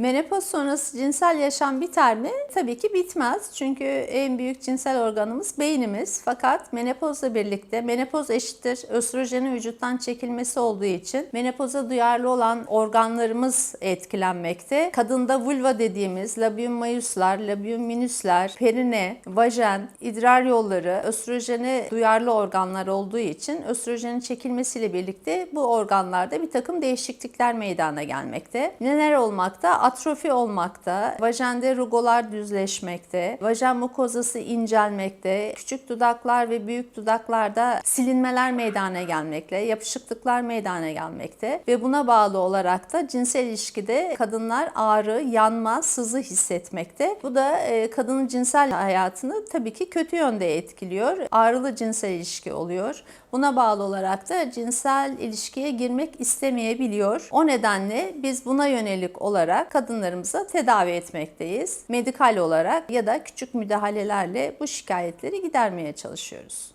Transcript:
Menopoz sonrası cinsel yaşam biter mi? Tabii ki bitmez. Çünkü en büyük cinsel organımız beynimiz. Fakat menopozla birlikte menopoz eşittir östrojenin vücuttan çekilmesi olduğu için menopoza duyarlı olan organlarımız etkilenmekte. Kadında vulva dediğimiz labium maiuslar, labium minuslar, perine, vajen, idrar yolları östrojene duyarlı organlar olduğu için östrojenin çekilmesiyle birlikte bu organlarda bir takım değişiklikler meydana gelmekte. Neler olmakta? Atrofi olmakta, vajende rugolar düzleşmekte, vajen mukozası incelmekte, küçük dudaklar ve büyük dudaklarda silinmeler meydana gelmekte, yapışıklıklar meydana gelmekte ve buna bağlı olarak da cinsel ilişkide kadınlar ağrı, yanma, sızı hissetmekte. Bu da e, kadının cinsel hayatını tabii ki kötü yönde etkiliyor. Ağrılı cinsel ilişki oluyor. Buna bağlı olarak da cinsel ilişkiye girmek istemeyebiliyor. O nedenle biz buna yönelik olarak kadınlarımıza tedavi etmekteyiz. Medikal olarak ya da küçük müdahalelerle bu şikayetleri gidermeye çalışıyoruz.